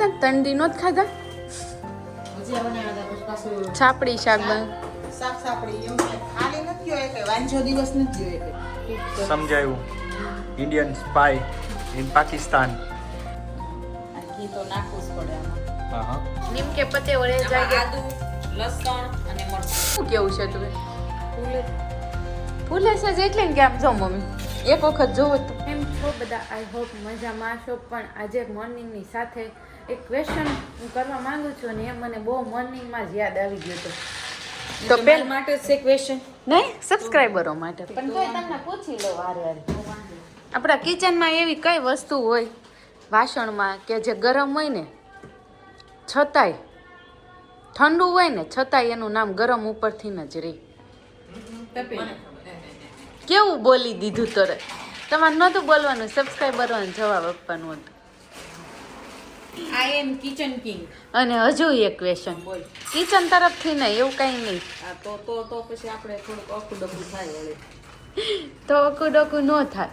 ત્રણ નો જ ખાધા છાપડી શાક બન. સમજાયું. ઇન્ડિયન સ્પાય ઇન પાકિસ્તાન આ તો નાખવું જ પડે હા હા. નીમ કે પતે આમાં જાય આદુ લસણ અને મરચું. શું કેવું છે તું ફૂલે. ફૂલે છે જ એટલે ને કે આમ જો મમ્મી એક વખત જોવો તો. એમ છો બધા આઈ હોપ મજામાં છો પણ આજે મોર્નિંગની સાથે એક ક્વેશ્ચન હું કરવા માંગુ છું અને એ મને બહુ મોર્નિંગમાં જ યાદ આવી ગયો હતો. તો પેલ માટે છે ક્વેશ્ચન નહીં સબસ્ક્રાઈબરો માટે. પણ તોય તમને પૂછી લો વારે વારે આપણા કિચનમાં એવી કઈ વસ્તુ હોય વાસણમાં કે જે ગરમ હોય ને છતાંય ઠંડુ હોય ને છતાંય એનું નામ ગરમ ઉપરથી ન જ રહે. કેવું બોલી દીધું તરત? તમારે નહોતું બોલવાનું સબસ્ક્રાઈબરોને જવાબ આપવાનું હતું. આઈ એમ કિચન કિંગ અને હજુ એક ક્વેશ્ચન બોલ. કિચન તરફથી નહીં એવું કંઈ નહીં. આ તો તો તો પછી આપણે થોડુંક અકુ ડકું થાય વળે. તો અકુ ડકુ ન થાય.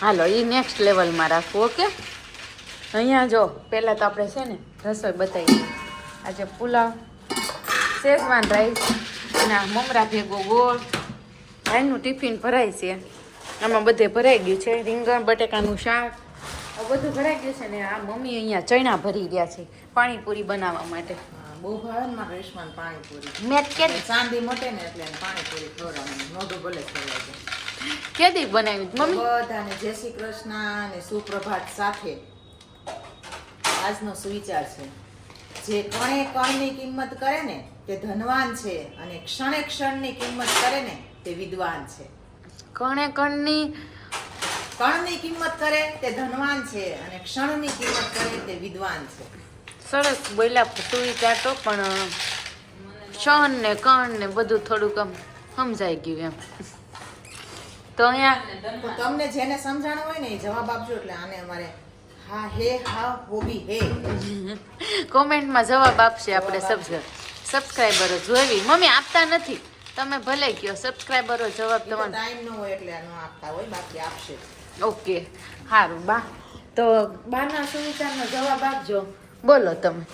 હાલો એ નેક્સ્ટ લેવલમાં રાખવું ઓકે? અહીંયા જો પહેલાં તો આપણે છે ને રસોઈ બતાવી આજે પુલાવ શેઝવાન રાઈસ અને મમરા ભેગો ગોળ. ભાઈનું ટિફિન ભરાય છે. આમાં બધે ભરાઈ ગયું છે. રીંગણ બટેકાનું શાક બધું ભરાઈ ગયું છે ને આ મમ્મી અહીંયા ચણા ભરી ગયા છે પાણીપુરી બનાવવા માટે. બહુ ભાવે ને મારે રેશમાન પાણીપુરી. મેં કે ચાંદી મોટે ને એટલે પાણીપુરી ખવડાવવાની. મોઢું ભલે ખવડાવજો કેદી બનાવી મમ્મી? બધાને જય શ્રી કૃષ્ણ અને સુપ્રભાત સાથે. આજનો સુવિચાર છે. જે કણે કણની કિંમત કરે ને તે ધનવાન છે અને ક્ષણે ક્ષણની કિંમત કરે ને તે વિદ્વાન છે. કણે કણની કણની કિંમત કરે તે ધનવાન છે અને ક્ષણની કિંમત કરે તે વિદ્વાન છે. સરસ બોલ્યા તું વિચારતો પણ ક્ષણ ને કણ ને બધું થોડુંક આમ સમજાઈ ગયું એમ. તો અહીંયા તમને જેને સમજાણું હોય ને એ જવાબ આપજો એટલે આને અમારે હા હે હા હોબી હે. કોમેન્ટમાં જવાબ આપશે આપણે સબ સબસ્ક્રાઈબરો જોઈવી. મમ્મી આપતા નથી. તમે ભલે કયો સબસ્ક્રાઈબરો જવાબ તમારો. ટાઈમ ન હોય એટલે ન આપતા હોય બાકી આપશે. ઓકે સારું બા. તો બાના સુવિચારનો જવાબ આપજો. બોલો તમે.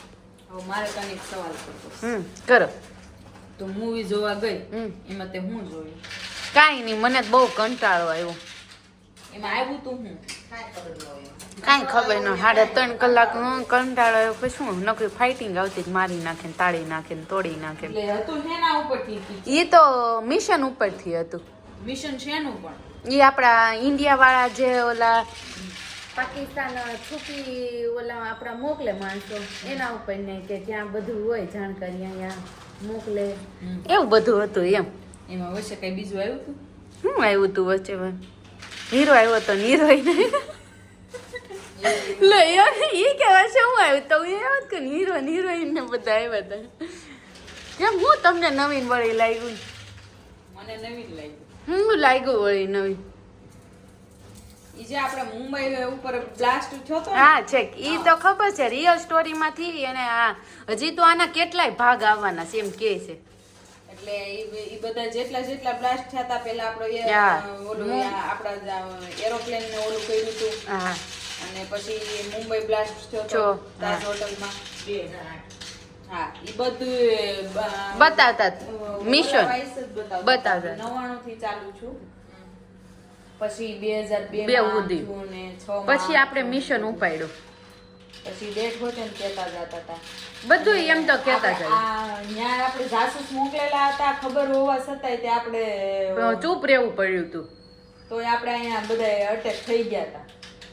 હવે મારે તને એક સવાલ કરતો છે. હમ કરો. તો મૂવી જોવા ગઈ? હમ. એમાં તે હું જોયું? કાંઈ નહીં મને તો બહુ કંટાળો આવ્યો. એમાં આવ્યું તું હું? કાંઈ ખબર ન સાડા ત્રણ કલાક હું કંટાળો આવ્યો પછી શું? નકરી ફાઇટિંગ આવતી જ મારી નાખે ને તાળી નાખે ને તોડી નાખે ને. એટલે હતું શેના ઉપરથી એ તો મિશન ઉપરથી હતું. મિશન શેનું પણ? એ આપણા ઇન્ડિયા વાળા જે ઓલા પાકિસ્તાન છૂપી ઓલા આપણા મોકલે માણસો એના ઉપર ને કે ત્યાં બધું હોય જાણકારી અહીંયા મોકલે. એવું બધું હતું એમ. એમાં વચ્ચે કઈ બીજું આવ્યું હતું? શું આવ્યું તું વચ્ચે હીરો આવ્યો તો હીરો લે એ ઈ કે વચ્ચે હું આવ્યું? તો એ વાત કે હીરો હિરોઈન ને બધા આવ્યા હતા. કેમ હું તમને નવીન વળી લાગ્યું મને નવીન લાવ્યું. લાગ્યું હું લાગ્યું વળી નવી? ઈ જે આપણે મુંબઈ ઉપર બ્લાસ્ટ થયો તો હા છેક ઈ તો ખબર છે રિયલ સ્ટોરી માંથી અને આ હજી તો આના કેટલાય ભાગ આવવાના છે એમ કે છે. એટલે ઈ બધા જેટલા જેટલા બ્લાસ્ટ થયા હતા પેલા આપણો ઓલું હું- એરોપ્લેન ને ઓલું કર્યું હતું. અને પછી મુંબઈ બ્લાસ્ટ થયો છો, તો તાજ હોટલમાં હા બધું બતાવતા મિશન. બતાવતા. નવાણું થી ચાલુ છું. પછી બે હજાર બે સુધી. પછી આપણે મિશન ઉપાડ્યું. પછી ડેટ હોય તેમ કહેતા જતા હતા. બધું એમ તો કહેતા આ ન્યા આપણે જાસૂસ મોકલેલા હતા ખબર હોવા છતાંય તે આપણે ચૂપ રહેવું પડ્યું હતું તોય આપણે અહીંયા બધા અટેક થઈ ગયા હતા.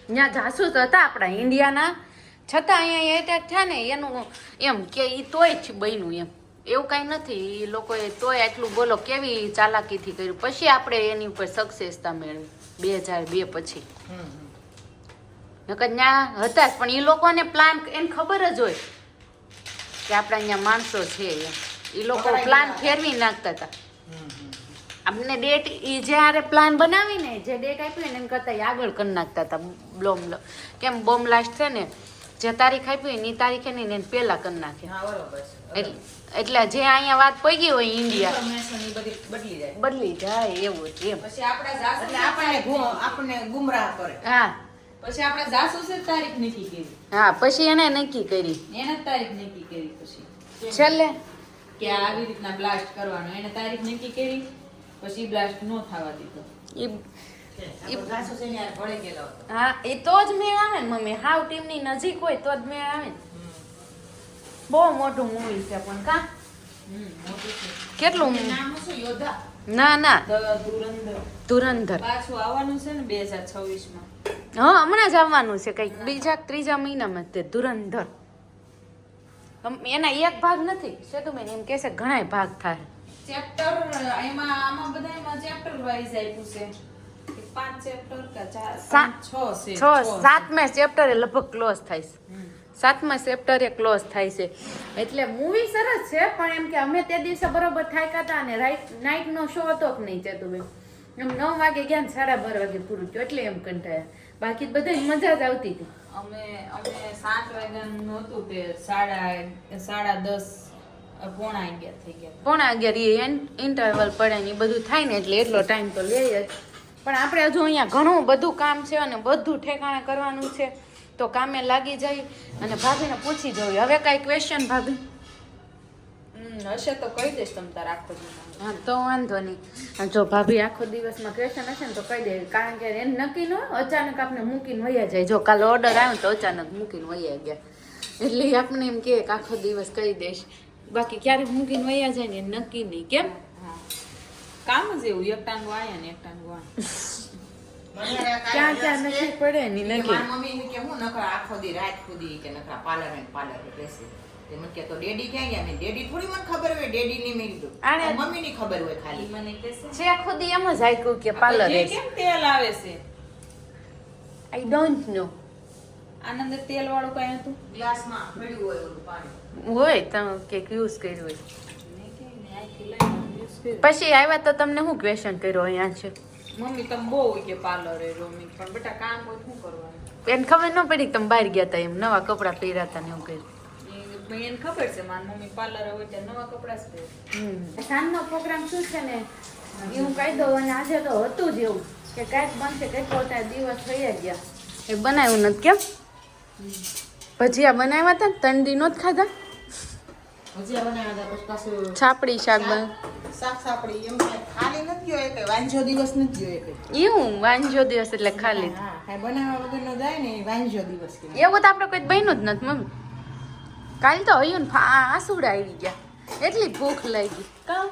ત્યાં જાસૂસ હતા આપણા ઇન્ડિયાના છતાં અહીંયા એટેક થયા ને એનું એમ કે એ તોય જ બન્યું એમ. એવું કાંઈ નથી એ લોકોએ તોય આટલું બોલો કેવી ચાલાકીથી કર્યું? પછી આપણે એની ઉપર સક્સેસતા મેળવી બે હજાર બે પછી. નકર ત્યાં હતા જ પણ એ લોકોને પ્લાન એને ખબર જ હોય કે આપણા અહીંયા માણસો છે એ લોકો પ્લાન ફેરવી નાખતા હતા. આપણે ડેટ એ જ્યારે પ્લાન બનાવીને જે ડેટ આપી ને એમ કરતાં આગળ કરી નાખતા હતા બોમ્બ કેમ બોમ્બ લાસ્ટ છે ને જે તારીખ આપી હોય ને એ તારીખે નહીં ને એને પહેલા કરી નાખે. હા એટલે એટલે જે અહીંયા વાત પડી હોય ઇન્ડિયા બદલી જાય. બદલી જાય એવું જ એમ. પછી આપણા આપણને આપણને ગુમરાહ કરે. હા. પછી આપણે જાસુ છે તારીખ નક્કી કરી. હા પછી એને નક્કી કરી. એને જ તારીખ નક્કી કરી પછી. છેલ્લે? કે આવી રીતના બ્લાસ્ટ કરવાનો. એને તારીખ નક્કી કરી પછી બ્લાસ્ટ નો થવા દીધો. ઈ હા એ તો જ મેળ આવે ને મમ્મી. હાવ ટીમની નજીક હોય તો જ મેળ આવે ને. બહુ મોટું મૂવી છે પણ કા. કેટલું ના ના. ધુરંધર. પાછું આવવાનું છે ને બે હજાર છવ્વીસમાં હા હમણાં જ આવવાનું છે કંઈક. બીજા ત્રીજા મહિનામાં તે ધુરંધર. એના એક ભાગ નથી. સેતુબેન એમ કે છે ઘણાય ભાગ થાય. ચેપ્ટર એમાં આમાં બધા એમાં ચેપ્ટર વાઇઝ આપ્યું છે. છ સાતમા ચેપ્ટરે લગભગ ક્લોઝ થાય છે. સાતમા ચેપ્ટરે ક્લોઝ થાય છે. એટલે મૂવી સરસ છે પણ એમ કે અમે તે દિવસે બરોબર થાક્યા હતા અને રાઈટ નાઇટનો શો હતો કે નહીં ચેતુબેન? એમ નવ વાગે ગયા ને સાડા બાર વાગે પૂરું થયું એટલે એમ કંટાળ્યા. બાકી બધા મજા જ આવતી હતી. અમે અમે સાત વાગ્યાનું હતું તે સાડા સાડા દસ પોણા અગિયાર થઈ ગયા પોણા અગિયાર ઇન્ટરવલ પડે ને એ બધું થાય ને એટલે એટલો ટાઈમ તો લે જ. પણ આપણે હજુ અહીંયા ઘણું બધું કામ છે અને બધું ઠેકાણે કરવાનું છે. તો કામે લાગી જાય અને ભાભીને પૂછી જોઈ હવે કાંઈ ક્વેશ્ચન ભાભી? હમ, હશે તો કહી દઈશ તમ તાર આખો દિવસ. હા તો વાંધો નહીં. જો ભાભી આખો દિવસમાં ક્વેશ્ચન હશે ને તો કહી દેવી કારણ કે એને નક્કી ન અચાનક આપણે મૂકીને વયા જાય. જો કાલે ઓર્ડર આવ્યો ને તો અચાનક મૂકીને વયા ગયા. એટલે આપણે એમ કે આખો દિવસ કહી દઈશ. બાકી ક્યારે મૂકીને વયા જાય ને એ નક્કી નહીં કેમ? હા. કામ જ એવું એક ટાંગો આયા ને એક ટાંગો આયા ક્યાં ક્યાં નક્કી પડે ને કે મમ્મી કે હું નકર આખો દી રાત ખુદી કે નકર પાર્લર ને પાર્લર રહેશે તે મને કે તો ડેડી ક્યાં ગયા? મેં ડેડી થોડી મને ખબર હોય ડેડી ની મેં કીધું. મમ્મી ની ખબર હોય ખાલી. મને છે ખુદ એમ જ આયકું કે પાર્લર કેમ તેલ આવે છે? આઈ ડોન્ટ નો આનંદ તેલ વાળું કઈ હતું? ગ્લાસમાં પડ્યું હોય પાણી. હોય તમે કંઈક યુઝ કર્યું હોય. મેં કીધું ને, કર્યું. પછી આવ્યા તો તમને શું ક્વેશ્ચન કર્યો અહીંયા છે? મમ્મી તમે બહુ કે પાર્લર એ રોમી પણ બેટા કામ હોય શું કરવાનું? એને ખબર ન પડી તમે બહાર ગયા હતા એમ. નવા કપડાં પહેર્યા હતા ને એવું કર્યું. એ- એને ખબર છે મારી મમ્મી પાર્લર હોય ત્યાં નવા કપડા જ પહેરે. સાંજનો પ્રોગ્રામ શું છે ને? એ હું કહી દઉં અને આજે તો હતું જ એવું કે કાંઈક બનશે કંઈક પોતા દિવસ થઈ ગયા. એ બનાવ્યું નથી કેમ? ભજીયા બનાવ્યા હતા ને ત્રણ દી નહોત ખાધા છાપડી શાક બન શાક સાપડી એમ ખાલી નથી ગયો એ વાંજો દિવસ નથી ગયો એ એવું? વાંજો દિવસ એટલે ખાલી. હા કાંઈ બનાવવા વગરનો જાય ને વાંજો દિવસ કે એવું તો આપણે કોઈ બન્યું જ નથી મમ્મી. કાલ તો હયું ને આંસુડા આવી ગયા. એટલી ભૂખ લાગી. કાં.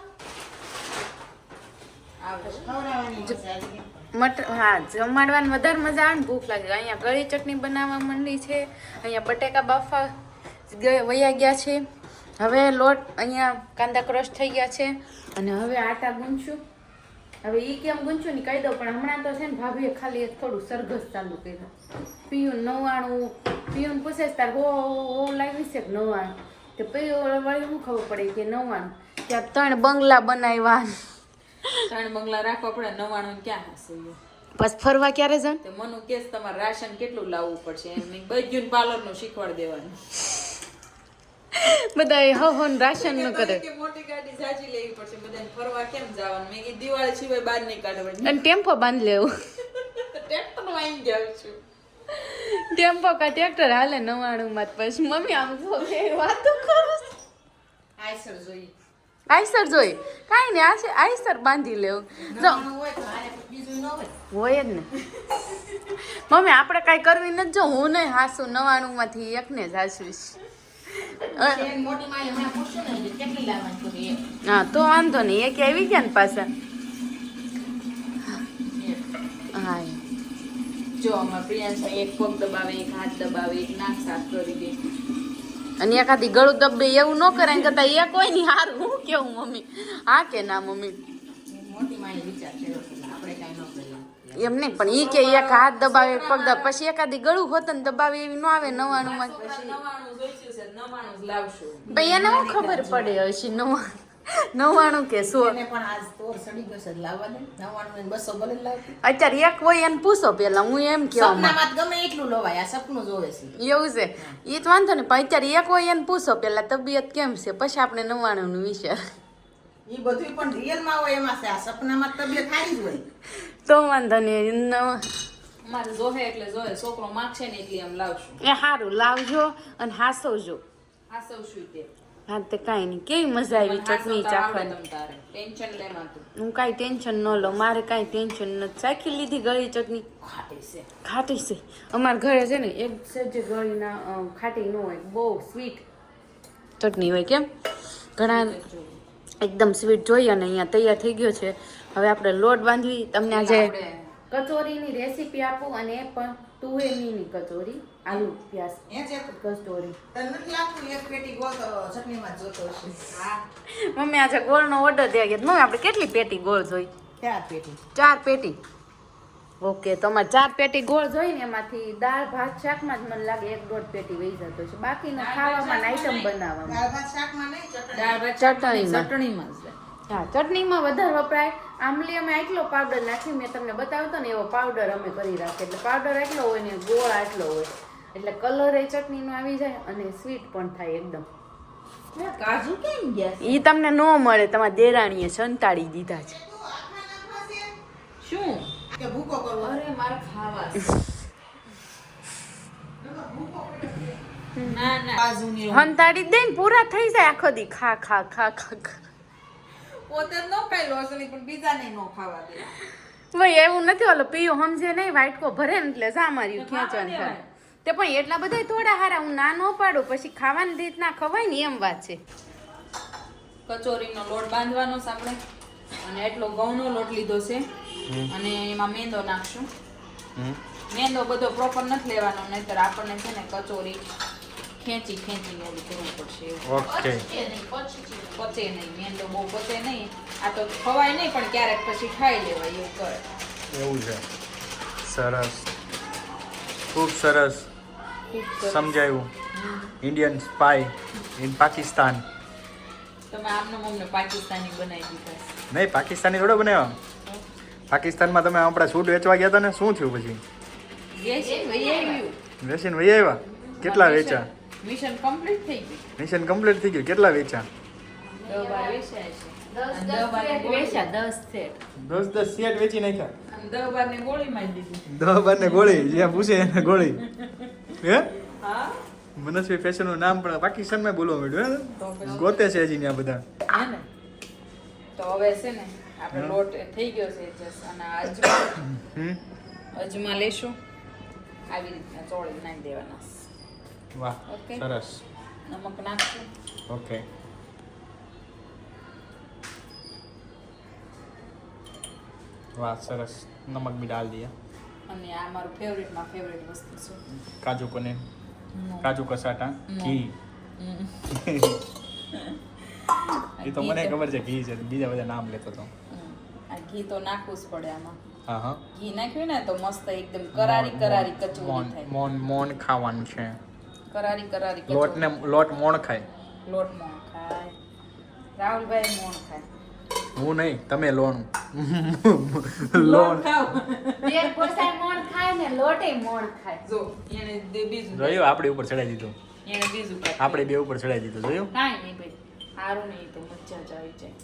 મટર હા જમાડવાની વધારે મજા આવે ને ભૂખ લાગે. અહીંયા ગળી ચટણી બનાવવા માંડી છે અહીંયા બટેકા બાફા વયા ગયા છે. હવે લોટ અહીંયા કાંદા ક્રશ થઈ ગયા છે અને હવે આટા ગૂંથશું હવે એ કેમ ગૂંથશું ને કહી દઉં પણ હમણાં તો છે ને ભાભીએ ખાલી એક થોડું સરઘસ ચાલુ કર્યું. પીયું નવાણું પીયું પૂછે તાર હો હો લાવી છે કે નવાણું? તો પીયું વળી શું ખબર પડે કે નવાણું? ત્યાં ત્રણ બંગલા બનાવ્યા. ત્રણ બંગલા રાખવા પડે નવાણું ક્યાં હશે? બસ ફરવા ક્યારે જાય તે મનુ કેસ તમારે રાશન કેટલું લાવવું પડશે? એમ નહીં બધું પાર્લરનું શીખવાડ દેવાનું. બધા હવ હોન રાશનનું કરે. મોટી ગાડી જાજી લેવી પડશે બધાને ફરવા કેમ જવાનું? મેં કીધું દિવાળી સિવાય બહાર નહીં કાઢવાની. અને ટેમ્પો બાંધી લેવું. ટ્રેક્ટર વાંચી જાઉં છું. ટેમ્પો કા ટ્રેક્ટર હાલે નવાણું માં પછી મમ્મી આમ જો કે વાતો કરો. આઈસર જોઈએ. આઈસર જોઈ. કાંઈ નહીં આ છે આઈસર બાંધી લેવું. જો. ન હોય. જ ને. મમ્મી આપણે કાંઈ કરવી નથી જો હું નહીં હાસુ નવાણું માંથી એકને જ હાસવીશ. હા. તો વાંધો નહીં એક આવી ગયા ને પાછા. હા. એ. જો અમાર પ્રિયાંશા એક પગ દબાવે એક હાથ દબાવે એક નાક સાફ કરી દે. અને એકાદી ગળું દબે એવું ન કરે ને કરતા એ કોઈ નહીં હાર હું કેવું મમ્મી? હા કે ના મમ્મી? મોટી માએ વિચાર કર્યો આપણે કાંઈ ન કરીએ. એમ નહીં પણ ઈ કે એક હાથ દબાવે એક પગ દબાવે પછી એકાદી ગળું હોત ને દબાવે એવી ન આવે નવાણું માં નવાણું નવાણું લાવશું. ભાઈ એને હું ખબર પડે હશે નવા નવાણું કે સો. એને પણ આજ તોર સડી ગયો છે લાવવા દે. નવાણું ને બસો ભલે જ અત્યારે એક હોય એને પૂછો પેલા હું એમ કે માંગુ. સપનામાં ગમે એટલું લવાય આ સપનું જોવે છે. એવું છે? એ તો વાંધો નહીં પણ અત્યારે એક હોય એને પૂછો પેલા તબિયત કેમ છે? પછી આપણે નવાણું નું વિચાર બધું પણ રિયલમાં હોય એમાં છે આ સપનામાં તો તબિયત સારી જ હોય. તો વાંધો નહીં નવ- મારે જોહે એટલે જોહે. છોકરો માગશે ને એટલે એમ લાવશું. એ સારું લાવજો અને હાસવજો. હાસવશું તે. હા તે કાંઈ નહીં. કેવી મજા આવી ચટણી ચાખવાની? હું કાંઈ ટેન્શન ન લઉં. મારે કાંઈ ટેન્શન નથી. ચાખી લીધી ગળી ચટણી? ખાટી છે. ખાટી છે. અમારા ઘરે છે ને એક સજ્જ ગળીના ખાટી ન હોય બહુ સ્વીટ ચટણી હોય કેમ? ઘણા એકદમ સ્વીટ જોઈએ અને અહીંયા તૈયાર થઈ ગયો છે. હવે આપણે લોટ બાંધવી. તમને આજે કચોરીની રેસીપી આપું અને એ પણ તુવેરની કચોરી આલુ પ્યાસ એ છે કચોરી. તને નથી લાગતું એક પેટી ગોળ ચટણીમાં જોતો હશે? હા. મમ્મી આજે ગોળનો ઓર્ડર દે ગયો મમ્મી આપણે કેટલી પેટી ગોળ જોઈ? ચાર પેટી. ચાર પેટી? ઓકે તો અમારે ચાર પેટી ગોળ જોઈ ને એમાંથી દાળ ભાત શાકમાં જ મને લાગે એક દોઢ પેટી વહી જતો છે બાકીનો ખાવામાં આઈટમ બનાવવામાં. દાળ ભાત શાકમાં નહીં ચટણી. દાળ ભાત ચટણીમાં. ચટણીમાં જ. છે. હા ચટણીમાં વધારે વપરાય. આમલી અમે આટલો પાવડર નાખી મેં તમને બતાવ્યો ને એવો પાવડર અમે કરી રાખીએ. એટલે પાવડર આટલો હોય ને ગોળ આટલો હોય. એટલે કલર એ ચટણીનો આવી જાય અને સ્વીટ પણ થાય એકદમ. કાજુ કેમ ગયા એ તમને ન મળે તમારા દેરાણીએ સંતાડી દીધા છે. શું? કે ભૂકો કરવો. અરે મારે ખાવા સંતાડી દે ને પૂરા થઈ જાય આખો દી. ખા ખા ખા ખા ખા. પોતે જ ન ખાઈ લો અસલી પણ બીજાને નો ખાવા દે. ભાઈ એવું નથી ઓલો પીઓ સમજે નહીં વાટકો ભરે ને એટલે જા માર્યું ખેંચવાનું દેવાય. તે પણ એટલા બધા થોડા હારા હું ના નો પાડું પછી ખાવાની રીતના ખવાય ને એમ વાત છે. કચોરીનો લોટ બાંધવાનો છે આપણે અને એટલો ઘઉંનો લોટ લીધો છે. અને એમાં મેંદો નાખશું. મેંદો બધો પ્રોપર નથી લેવાનો નહીતર આપણને છે ને કચોરી ખેંચી ખેંચીને ઓલી કરવું પડશે ઓકે પચે નહીં મેંદો બહુ પચે નહીં આ તો ખવાય નહીં પણ ક્યારેક પછી ખાઈ લેવાય એવું કરે એવું છે સરસ ખૂબ સરસ સમજાયું ઇન્ડિયન સ્પાય ઇન પાકિસ્તાન તમે આમને અમને પાકિસ્તાની બનાવી દીધા નહીં પાકિસ્તાની થોડો બનાવ્યો પાકિસ્તાનમાં તમે આપણા સૂટ વેચવા ગયા હતા ને શું થયું પછી વૈયા વેચીને વહી આવ્યા કેટલા વેચ્યા મિશન કમ્પ્લીટ થઈ ગયું. મિશન કમ્પ્લીટ થઈ ગયું. કેટલા વેચા દસ દસ સેટ વેચી નાખ્યા? અને બારને ગોળી દહ ને ગોળી? જ્યાં પૂછે એને ગોળી. હે? હા? મનસ્વી ફેશનનું નામ પણ પાકિસ્તાનમાં બોલવા પછી- ગોતે છે હજી ત્યાં બધા. હે ને? તો હવે છે ને આપણે લોટ થઈ ગયો છે જસ અને અજમા હમ. અજમા લેશું. આવી રીતના ચોળી નાખી દેવાના. વાહ સરસ નમક નાખશું ઓકે વાહ સરસ નમક બી ડાલ દિયા અને આ મારું ફેવરેટમાં ફેવરેટ વસ્તુ છે કાજુ કોને કાજુ કસાટા ઘી એ તો મને ખબર છે ઘી છે બીજા બધા નામ લેતો તો આ ઘી તો નાખવું જ પડે આમાં હા હા ઘી નાખ્યું ને તો મસ્ત એકદમ કરારી કરારી કચોરી થાય મોન મોન ખાવાનું છે કરારી કરારી લોટ ને લોટ મોણ ખાય. લોટ મોણ ખાય. રાહુલભાઈ મોણ ખાય. હું નહીં તમે લોણું. લોણ ખાવ બે કોસાય મોણ ખાય ને લોટે મોણ ખાય. જો એને દે બીજું જોયું આપણી ઉપર ચડાઈ દીધું. એને બીજું આપણે બે ઉપર ચડાઈ દીધું જોયું? કાઈ નહીં ભાઈ સારું નહીં તો મજા જ આવી જાય.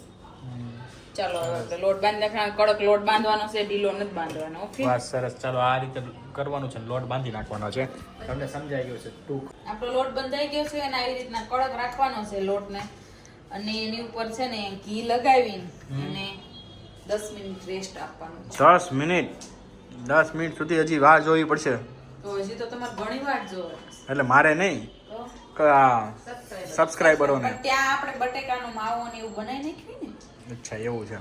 ચાલો આપણે લોટ બાંધી નાખવાનો. કડક લોટ બાંધવાનો છે ઢીલો નથી બાંધવાનો ઓકે બસ સરસ. ચાલો આ રીતે કરવાનું છે લોટ બાંધી નાખવાનો છે. તમને સમજાઈ ગયું છે ટૂંક. આપણો લોટ બંધાઈ ગયો છે અને આવી રીતના કડક રાખવાનો છે લોટને. અને એની ઉપર છે ને ઘી લગાવીને અને દસ મિનિટ રેસ્ટ આપવાનું છે. દસ મિનિટ? દસ મિનિટ સુધી હજી વાહ જોવી પડશે. તો હજી તો તમારે ઘણી વાર જોવે એટલે મારે નહીં? સબસ્ક્રાઈબરોને ત્યાં આપણે બટેકાનો માવો ને એવું બનાવી નાખ્યું ને? અચ્છા એવું છે.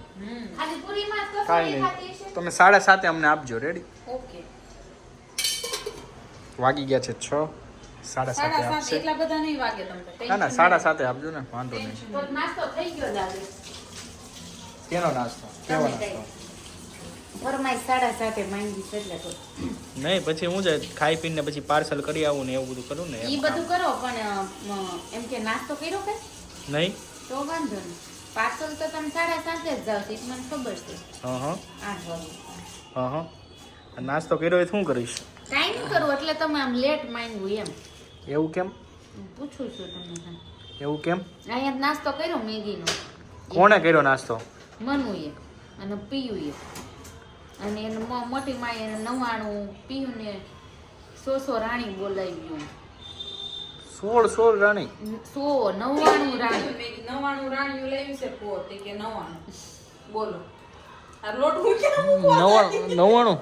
કાંઈ નહીં. તમે સાડા સાતે અમને આપજો રેડી? ઓકે. વાગી ગયા છે છ. સાડા સાતે સાડા આપશે. એટલા બધા નહીં વાગે તમને. ના ના સાડા સાતે આપજો ને વાંધો નહીં. નાસ્તો થઈ ગયો દાદુ. કેનો નાસ્તો? કેવો નાસ્તો? ફરમાઈ સાડા સાતે માંગી છે એટલે નહીં પછી હું છે ખાઈ પીને પછી પાર્સલ કરી આવું ને એવું બધું કરું ને એ બધું કરો પણ એમ કે નાસ્તો કર્યો કે? નહીં. તો વાંધો નહીં. પાર્સલ તો તમે સાડા સાતે જ જાવ છો મને ખબર છે. હા હા. હા હા. નાસ્તો કર્યો એ શું કરીશ? કાંઈ નહીં કરવું એટલે તમે આમ લેટ માંગ્યું એમ. એવું કેમ? પૂછું છું તમને એવું કેમ? અહીંયા નાસ્તો કર્યો મેગીનો. કોણે કર્યો નાસ્તો? મનુએ અને પિયુએ. અને એને મોટી માએ એને નવાણું પીયુને સો સો રાણી બોલાવ્યું. સોળ સોળ રાણી? સો નવ્વાણું રાણી. નવાણું રાણીઓ લેવી છે પોતે કે નવાણું. બોલો. નવાણું? નવ્વાણું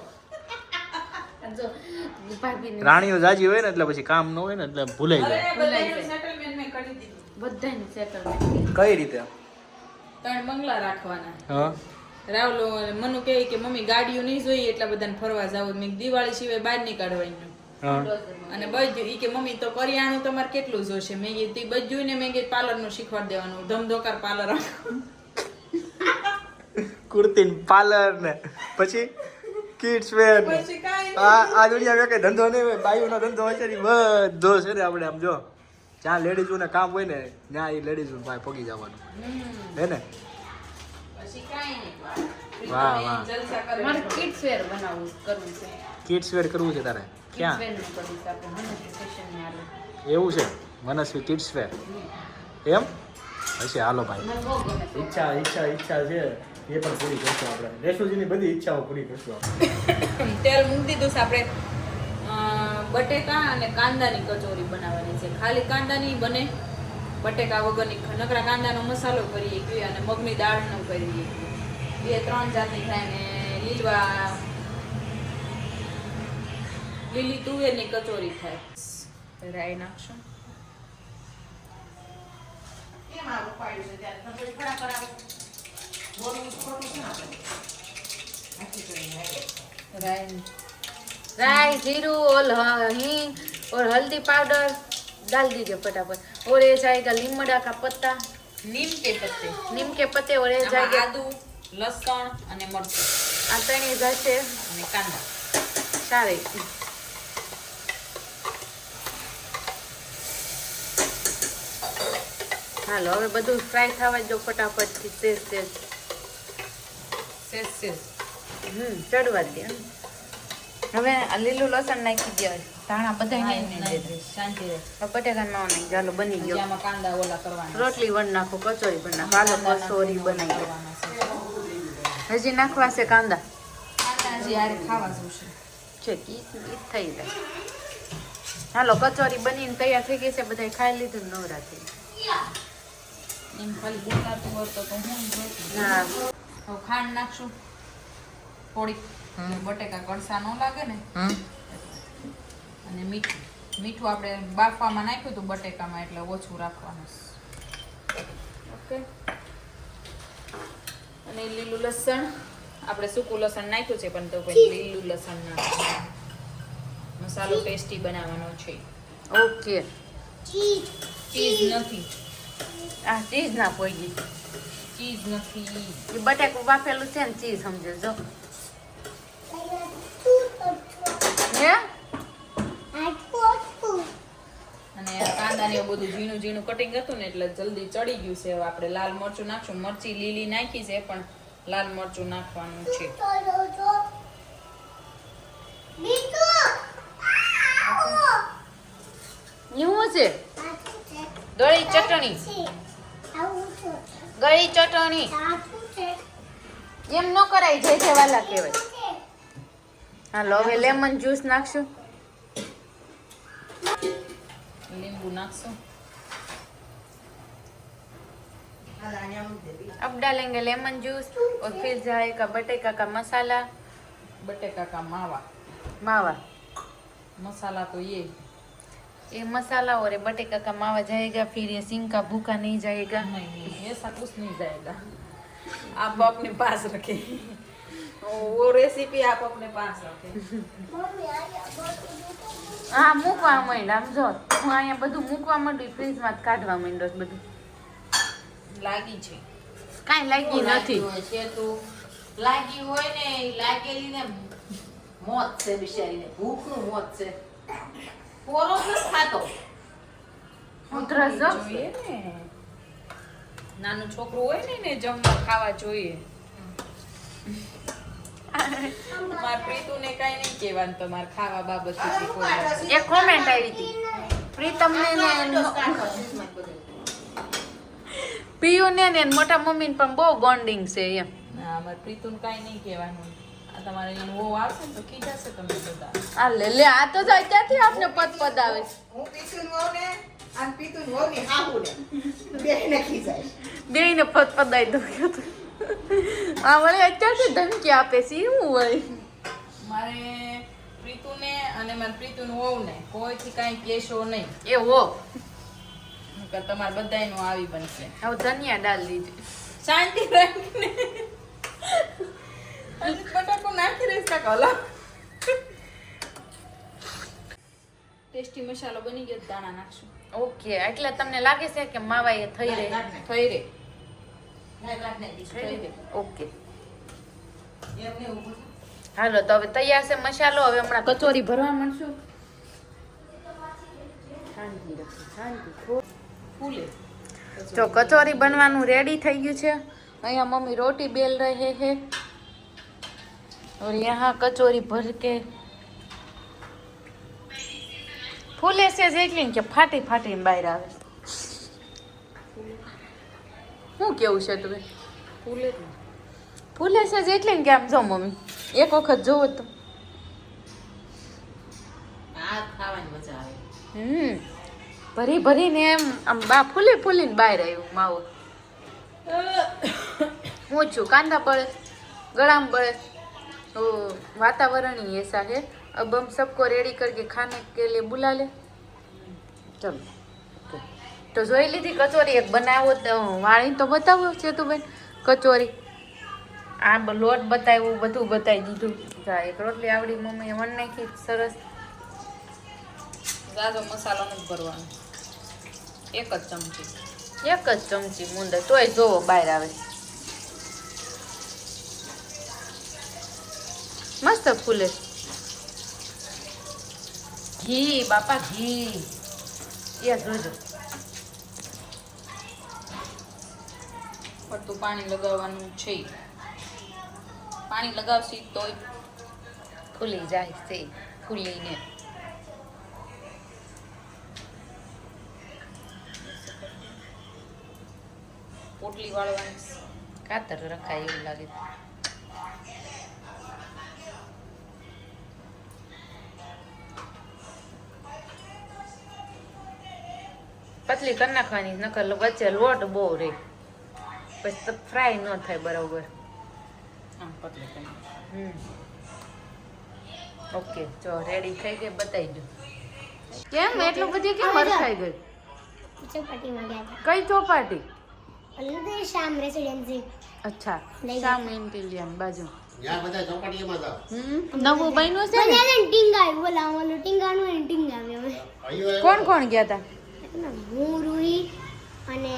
રાણીઓ જાજી હોય ને એટલે પછી કામ ન હોય ને એટલે ભૂલાઈ જાય. બધાયનું સેટલમેન્ટ મેં કરી દીધું. બધાને સેટલમેન્ટ કઈ રીતે? ત્રણ બંગલા રાખવાના. હા. રાવલો મનુ કહે કે મમ્મી ગાડીઓ નહીં જોઈએ એટલા બધાને ફરવા જાવ. મેં દિવાળી સિવાય બહાર નહીં કાઢવાની. અને બધું ઈ કે મમ્મી તો કરિયાણું તમારે કેટલું જોશે? મેં કીધું તી બધું ને મેં કીધું પાર્લરનું શીખવાડ દેવાનું. ધમધોકાર પાર્લર કુર્તી પાર્લર ને. પછી કિડ્સ વેર ને. આ આ દુનિયા કઈ ધંધો નહીં હોય. બાયુનો ધંધો હોય છે ને બધો છે ને આપણે આમ જો. જ્યાં લેડીઝોને કામ હોય ને ત્યાં એ લેડીઝો ભાઈ પગી જવાનું. હે ને? પછી કાંઈ વાહ, વાહ. જલસા મારે કિડ્સ વેર બનાવવું કરવું છે. કિડ્સ વેર કરવું છે તારે? ક્યાં? એવું છે? મનસ્વી કિડ્સ વેર એમ? હશે હાલો ભાઈ. ઈચ્છા ઈચ્છા ઈચ્છા છે. એ પણ પૂરી કરશું આપણે. રેશુજીની બધી ઈચ્છાઓ પૂરી કરશું આપણે. તેલ મૂકી દીધું છે આપણે. બટેકા અને કાંદાની કચોરી બનાવવાની છે. ખાલી કાંદાની બને. બટેકા વગરની નકરા કાંદાનો મસાલો કરીએ ગયો અને મગની દાળનો કરીએ. બે ત્રણ જાતની થાય ને લીલવા લીલી તુવેરની કચોરી થાય. રાઈ નાખશું. રાઈ જીરું ઓલ હિંગ ઓલ હલ્દી પાવડર. डाल दीजिए फटाफट और ये जाएगा लीमड़ा का पत्ता નીમ કે પત્તે नीम के पत्ते और ये આમાં जाएगा આદુ લસણ અને મરચું આ ત્રણેય જશે અને કાંદા સારી હાલો હવે બધું ફ્રાય થવા દો ફટાફટ સેજ સેજ સેજ સેજ હમ ચડવા દે હવે લીલું લસણ નાખી દે. ધાણા બધા શાંતિ રહે. બટેકા નાખી ચાલો બની ગયો. કાંદા ઓલા કરવાના રોટલી બન નાખો કચોરી બન નાખો. હાલો કચોરી બનાવી હજી નાખવા છે કાંદા? કાંદા હજી હારે ખાવા જોશે. છે ઈ ઈ થઈ જાય. હાલો કચોરી બનીને તૈયાર થઈ ગઈ છે બધા ખાઈ લીધું નવરા થઈ એમ ખાલી બોલાતું તો હું. ખાંડ નાખશું. થોડીક. બટેકા કડસા ન લાગે ને અને મીઠું. મીઠું આપણે બાફવામાં નાખ્યું હતું બટેકામાં એટલે ઓછું રાખવાનું. ઓકે. અને લીલું લસણ આપણે સૂકું લસણ નાખ્યું છે પણ તો પછી લીલું લસણ નાખવાનું. મસાલો ટેસ્ટી બનાવવાનો છે. ઓકે. ચીઝ નથી. આ ચીઝ ના પોઈ ચીઝ નથી. એ બટેકું બાફેલું છે ને ચીઝ સમજો જો હે અને આ કાંદા ને બધું ઝીણું ઝીણું કટિંગ હતું ને એટલે જલ્દી ચડી ગયું છે. હવે આપણે લાલ મરચું નાખશું. મરચી લીલી નાખી છે, પણ લાલ મરચું નાખવાનું છે. ગળી ચટણી. ગળી ચટણી. એમ ન કરાય, જે જે વાલા કહેવાય. હાલો, હવે લેમન જ્યુસ નાખશું. લીંબુ નાખશું હાલ અહીંયા મૂકી દે. अब डालेंगे लेमन जूस और फिर जाएगा बटेका का मसाला બટેકા કા માવા मावा મસાલા તો ये ये मसाला और ये बटेका का मावा जाएगा फिर ये सिंग का भूखा नहीं जाएगा नहीं नहीं ऐसा कुछ नहीं जाएगा आप अपने पास रखें वो रेसिपी आप अपने पास रखें હા મૂકવા માંડ આમ જો હું અહીંયા બધું મૂકવા માંડું ફ્રીજમાં જ કાઢવા માંડ્યો છે બધું લાગી છે કાંઈ લાગી નથી હોય છે તો લાગી હોય ને ઈ લાગેલી ને મોત છે બિચારીને ભૂખનું મોત છે પોરો જ નથી ખાતો ઉધરસ જો જોઈએ ને નાનું છોકરું હોય ને એને જમવા ખાવા જોઈએ માર પ્રીતુને કાંઈ નહીં કહેવાનું માર ખાવા બાબત શીખવાનું એક કોમેન્ટ આવી હતી. પ્રીતમને ને પિયુને ને મોટા મમ્મીને પણ બહુ બોન્ડિંગ છે એમ. ના માર પ્રીતુને કાંઈ નહીં કહેવાનું. તમારે એનું આવશે ને તો ખીજાશે તમે બધા? આ લે લે આ તો જાય ત્યાંથી આપને પદ પદ આવે. હું પીતું વહુ ને અને પીતું વહુ ની હાહુ ને બે ખીજાય. બે ને પદ પદાઈ દઉં. આ અત્યારથી ધમકી આપે છે ઈ હું વળી મારે પ્રીતુને અને મારા પ્રીતુનું વહુને કોઈથી કાંઈ કહેશો નહીં. એ હો તમારે બધાયનું આવી બનશે. હવે ધનિયા ડાલ દીધી શાંતિ રાખીને. બટાકો નાખી રહીશ કાકા હલા. ટેસ્ટી મસાલો બની ગયો દાણા નાખશું. ઓકે એટલે તમને લાગે છે કે માવા એ થઈ રહે? થઈ રે થઈ રે. ઓકે એમને ઊભું હાલો તો હવે તૈયાર છે મસાલો હવે હમણાં કચોરી ભરવા માંડશું શાંતિ રાખો શાંતિ ફૂલે જો કચોરી બનવાનું રેડી થઈ ગયું છે અહીંયા મમ્મી રોટી બેલ રહે હે और यहाँ कचौरी भर के ફૂલે છે જેટલી ને કે ફાટી ફાટીને બહાર શું કેવું છે તમે? ફૂલે ફૂલે છે જ એટલે કે આમ જો મમ્મી એક વખત જોવો તો. હમ ભરી ભરીને એમ આમ બા ફૂલી ફૂલીને બહાર આવ્યું માવો. હું છું કાંદા પડે ગળામ પડે તો વાતાવરણ એસા હે. અબ હમ સબકો રેડી કરકે ખાને કે લે બુલા લે. ચલો. તો જોઈ લીધી કચોરી એક બનાવો તો વાળી તો બતાવો છે તું બેન કચોરી. આ લોટ બતાવ્યું બધું બતાવી દીધું. જા એક રોટલી આવડી મમ્મીએ મન નાખી સરસ. જાજો મસાલો નથી ભરવાનો. એક જ ચમચી. એક જ ચમચી મુંદર તોય જોવો બહાર આવે. મસ્ત ફૂલે. ઘી બાપા ઘી. એ જોજો. પડતું પાણી લગાવવાનું છે. પાણી લગાવશી તોય ફૂલી જાય છે, ફૂલીને. પોટલી વાળવાની કાતર રખાય એવું લાગે પતલી કરી નાખવાની, નકર વચ્ચે લોટ બહુ રે. પછી ફ્રાય ન થાય બરાબર. ઓકે જો રેડી થઈ ગઈ બતાવી દો કેમ? એટલું બધી કેમ મરખાઈ ગઈ? ચોપાટીમાં ગયા હતા. કઈ ચોપાટી? અંદર શામ રેસિડેન્સી અચ્છા શામ ઇન્ટિલિયન બાજુ. નવું બન્યું છે ને? બોલા ઓલું ટીંગાનું ટીંગાવ્યું અમે કોણ કોણ ગયા હતા? હું રૂહી અને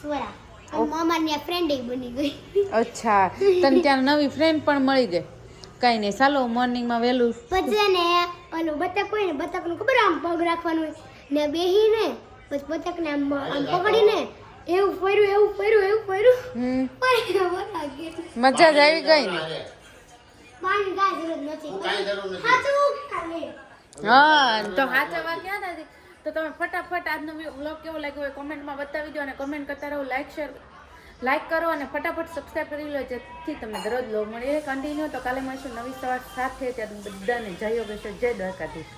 સ્વરા. અમારી ફ્રેન્ડ બની ગઈ. અચ્છા તને ત્યાં નવી ફ્રેન્ડ પણ મળી ગઈ. કઈ નહીં ચાલો મોર્નિંગમાં વહેલું પછી ને ઓલું બતક હોય ને બતકનું ખબર આમ પગ રાખવાનું હોય? ને બેહીને પછી બતકને આમ આમ પકડીને એવું ફર્યું એવું ફર્યું એવું ફર્યું. મજા જ આવી ગઈ ને. પાણી કાંઈ જરૂર નથી. હું કાંઈ જરૂર નથી. સાચું ખાલે હા તો હાચવા ક્યાં હતા તો તમે ફટાફટ આજનો વ્લોગ કેવો લાગ્યો હોય કોમેન્ટમાં બતાવી દો અને કોમેન્ટ કરતા રહો લાઇક શેર લાઇક કરો અને ફટાફટ સબસ્ક્રાઈબ કરી લો, જેથી તમને દરરોજ લોગ મળી. રહે કન્ટિન્યુ તો કાલે મળીશું નવી સવાર સાથે. ત્યાં બધાને જય યોગેશ્વર, જય દ્વારકાધીશ.